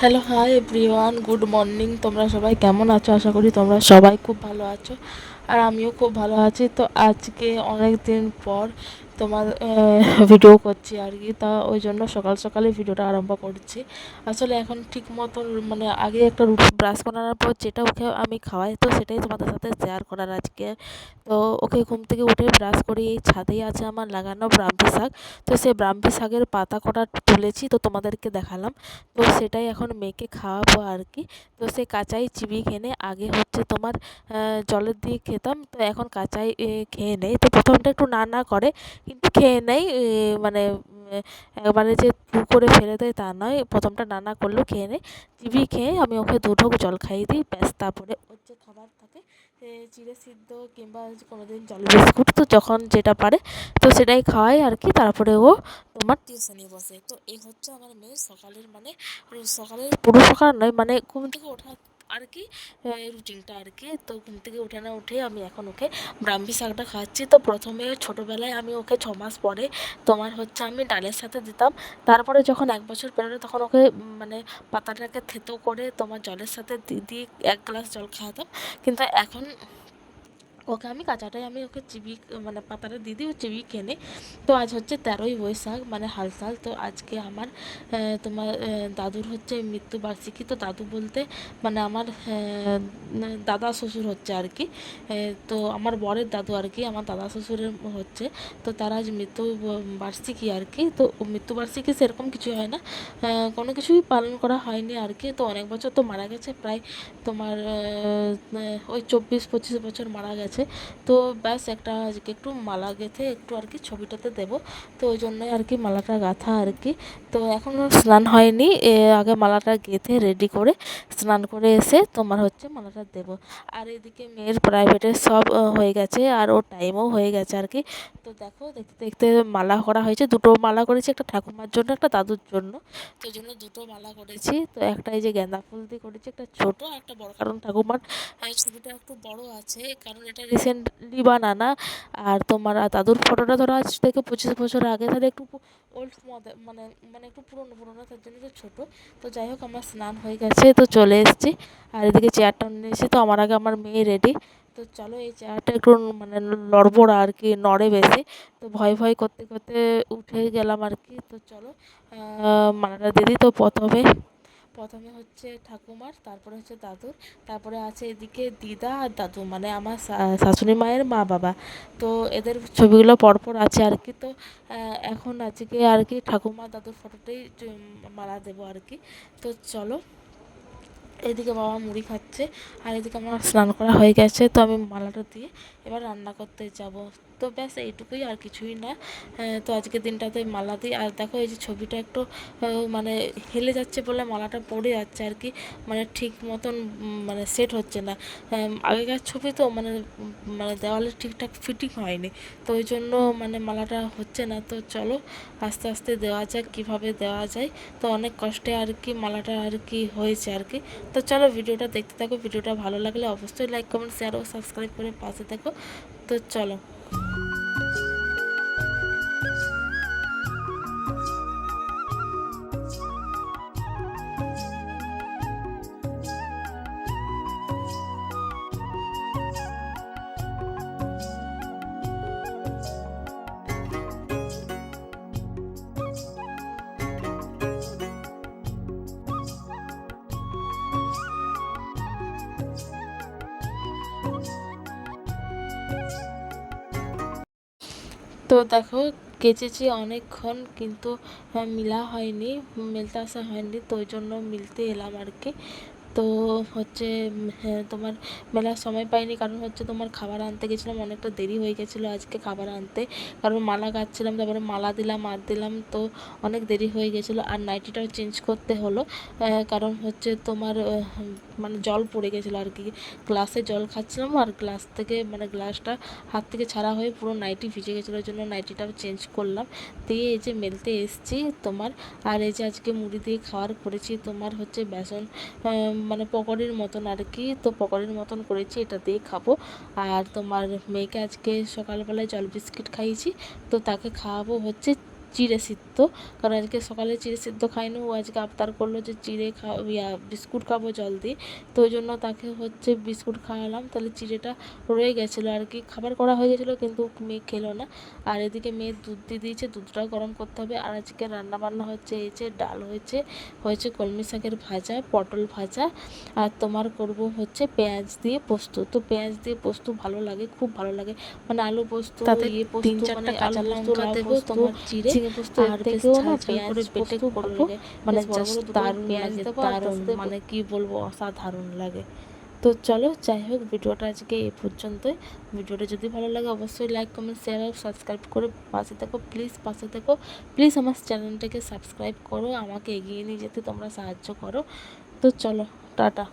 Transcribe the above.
Hello hi everyone good morning তোমরা সবাই কেমন আছো? আশা করি তোমরা সবাই খুব ভালো আছো। আর আমিও খুব ভালো আছি। তো আজকে অনেক দিন পর তোমার ভিডিও করছি আর কি। তা ওই জন্য সকাল সকালে ভিডিওটা আরম্ভ করছি। আসলে এখন ঠিক মতন মানে আগে একটা রুটি ব্রাশ করানোর পর যেটা ওকে আমি খাওয়াই, তো সেটাই তোমাদের সাথে শেয়ার করার আজকে। তো ওকে ঘুম থেকে উঠে ব্রাশ করি এই ছাদেই আছে আমার লাগানো ব্রাহ্মী শাক। তো সেই ব্রাহ্মী শাকের পাতা কটা তুলেছি, তো তোমাদেরকে দেখালাম। তো সেটাই এখন মেয়েকে খাওয়াবো আর কি। তো সে কাঁচাই চিবিয়ে খেনে, আগে হচ্ছে তোমার জলের দিয়ে খেতাম। তো এখন কাঁচাই খেয়ে নেই। তো প্রথমটা একটু না না করে কিন্তু খেয়ে নেয় মানে একবারে যে পু করে ফেলে দেয় তা নয়। প্রথমটা না না করলেও খেয়ে নেয় চিবিয়ে খেয়ে আমি ওকে দুটো জল খাইয়ে দিই, ব্যাস, তারপরে ওর যে খাবার থাকে চিড়ে সিদ্ধ কিংবা কোনোদিন জল বিস্কুট, তো যখন যেটা পারে, তো সেটাই খাওয়াই আর কি। তারপরে ও তোমার টিউশনে বসে। তো এই হচ্ছে আমার মেয়ে সকালের মানে সকালের পুরো সকাল নয় মানে ঘুম থেকে ওঠা আর কি রুটিনটা আর কি। তো ঘুম থেকে উঠে না উঠে আমি এখন ওকে ব্রাহ্মী শাকটা খাওয়াচ্ছি তো প্রথমে ছোটোবেলায় আমি ওকে ছ মাস পরে তোমার হচ্ছে আমি ডালের সাথে দিতাম। তারপরে যখন এক বছর পেরোলো তখন ওকে মানে পাতাটাকে থেতো করে তোমার জলের সাথে দিয়ে এক গ্লাস জল খাওয়াতাম। কিন্তু এখন ওকে আমি কাঁচাটাই আমি ওকে চিবি মানে পাতাটা দিয়ে দিই ও চিবি কেনে তো আজ হচ্ছে তেরোই বৈশাখ মানে হালসাল তো আজকে আমার তোমার দাদুর হচ্ছে মৃত্যুবার্ষিকী। তো দাদু বলতে মানে আমার দাদা শ্বশুর হচ্ছে আর কি। তো আমার বরের দাদু আর কি, আমার দাদা শ্বশুরের হচ্ছে। তো তার আজ মৃত্যু বার্ষিকী আর কি। তো মৃত্যুবার্ষিকী সেরকম কিছু হয় না। কোনো কিছুই পালন করা হয়নি আর কি। তো অনেক বছর তো মারা গেছে, প্রায় তোমার ওই চব্বিশ পঁচিশ বছর মারা গেছে। আছে তো ব্যাস একটা আজকে একটু মালা গেঁথে একটু আর কি ছবিটাতে দেবো। তো ওই জন্যই আর কি মালাটা গাঁথা আর কি। তো এখনও স্নান হয়নি, এ আগে মালাটা গেঁথে রেডি করে স্নান করে এসে তোমার হচ্ছে মালাটা দেবো। আর এদিকে মেয়ের প্রাইভেটে সব হয়ে গেছে আর ওর টাইমও হয়ে গেছে আর কি। তো দেখো দেখতে দেখতে মালা করা হয়েছে। দুটো মালা করেছি, একটা ঠাকুমার জন্য, একটা দাদুর জন্য। তো জন্য দুটো মালা করেছি। তো একটা এই যে গেঁদা ফুল দিয়ে করেছি, একটা ছোটো একটা বড়। কারণ ঠাকুমার ছবিটা একটু বড় আছে। কারণ এটা রিসেন্টলি বানানা। আর তোমার দাদুর ফটোটা ধরো আজ থেকে পঁচিশ বছর আগে, তাহলে একটু ওল্ড মানে মানে একটু পুরনো পুরনো, তার জন্য তো ছোটো। তো যাই হোক, আমার স্নান হয়ে গেছে, তো চলে এসেছি। আর এদিকে চেয়ারটা নিয়ে এসেছি, তো আমার আগে আমার মেয়ে রেডি তো চলো এই চেয়ারটা একটু মানে নড়বড় আর কি, নড়ে বেশি। তো ভয় ভয় করতে করতে উঠে গেলাম আর কি। তো চলো মানাটা দিদি তো প্রথমে প্রথমে হচ্ছে ঠাকুমার, তারপরে হচ্ছে দাদুর, তারপরে আছে এদিকে দিদা আর দাদু মানে আমার শাশুড়ি মায়ের মা বাবা। তো এদের ছবিগুলো পরপর আছে আর কি। তো এখন আজকে আর কি, ঠাকুমা দাদুর ফটোটাই মালা দেবো আর কি। তো চলো, এদিকে বাবা মুড়ি খাচ্ছে আর এদিকে আমার স্নান করা হয়ে গেছে। তো আমি মালাটা দিয়ে এবার রান্না করতে যাব। তো ব্যাস এইটুকুই আর কিছুই না। তো আজকের দিনটাতে মালা দিই। আর দেখো, এই যে ছবিটা একটু মানে হেলে যাচ্ছে বলে মালাটা পড়ে যাচ্ছে আর কি। মানে ঠিক মতন মানে সেট হচ্ছে না। আগেকার ছবি তো মানে মানে দেওয়ালে ঠিকঠাক ফিটিং হয়নি। তো ওই জন্য মানে মালাটা হচ্ছে না। তো চলো, আস্তে আস্তে দেওয়া যাক, কীভাবে দেওয়া যায়। তো অনেক কষ্টে আর কি মালাটা আর কি হয়েছে আর কি। তো চলো, ভিডিওটা দেখতে থাকো। ভিডিওটা ভালো লাগলে অবশ্যই লাইক কমেন্ট শেয়ার ও সাবস্ক্রাইব করে পাশে থাকো। তো চলো। Thank you. তো দেখো, কেচেছি অনেকক্ষণ, কিন্তু মিলা হয়নি, মেলতে আসা হয়নি, তো ওই জন্য মিলতে এলাম আর কি। তো হচ্ছে হ্যাঁ তোমার মেলার সময় পাইনি কারণ হচ্ছে তোমার খাবার আনতে গেছিলাম, অনেকটা দেরি হয়ে গেছিল আজকে খাবার আনতে। কারণ মালা গাচ্ছিলাম, তারপরে মালা দিলাম, আর দিলাম তো অনেক দেরি হয়ে গেছিল। আর নাইটিটাও চেঞ্জ করতে হলো কারণ হচ্ছে তোমার মানে জল পড়ে গেছিল আর কি। গ্লাসে জল খাচ্ছিলাম আর গ্লাস থেকে মানে গ্লাসটা হাত থেকে ছাড়া হয়ে পুরো নাইটি ভিজে গেছিল জন্য নাইটিটাও চেঞ্জ করলাম। দিয়ে এই যে মেলতে এসছি তোমার, আর এই যে আজকে মুড়ি দিয়ে খাওয়ার করেছি তোমার হচ্ছে বেসন মানে পকোড়ির মতন আর কি তো পকোড়ির মতন করেছি, এটা দিয়ে খাব। আর তোমার মেয়েকে আজকে সকালবেলায় জল বিস্কিট খাইয়েছি, তো তাকে খাওয়াবো হচ্ছে চিড়ে সিদ্ধ। কারণ আজকে সকালে চিড়ে সিদ্ধ খাইনি ও আজকে আবদার করল যে চিড়ে খা ইয়া বিস্কুট খাব জল দিয়ে তো ওই জন্য তাকে হচ্ছে বিস্কুট খাওয়ালাম। তাহলে চিড়েটা রয়ে গেছিল। আর কি খাবার করা হয়ে গেছিল কিন্তু মেয়ে খেলো না। আর এদিকে মেয়ে দুধ দিয়ে দিয়েছে দুধটাও গরম করতে হবে। আর আজকে রান্না বান্না হচ্ছে এই যে ডাল হয়েছে হয়েছে কলমি শাকের ভাজা পটল ভাজা। আর তোমার করব হচ্ছে পেঁয়াজ দিয়ে পোস্ত। তো পেঁয়াজ দিয়ে পোস্ত ভালো লাগে খুব ভালো লাগে। মানে আলু পোস্ত ইয়ে পোস্ত মানে আলু পোস্ত, লাউ তোমার ঝিঙে পোস্ত আর থেকেও না পেঁয়াজ মানে লাগে দারুণ মানে কি বলব অসাধারণ লাগে। তো চলো যাই হোক ভিডিওটা আজকে এই পর্যন্তই। ভিডিওটা যদি ভালো লাগে অবশ্যই লাইক কমেন্ট শেয়ার আর সাবস্ক্রাইব করে পাশে থেকো প্লিজ পাশে থেকো। প্লিজ আমার চ্যানেলটাকে সাবস্ক্রাইব করো আমাকে এগিয়ে নিয়ে যেতে তোমরা সাহায্য করো। তো চলো টাটা।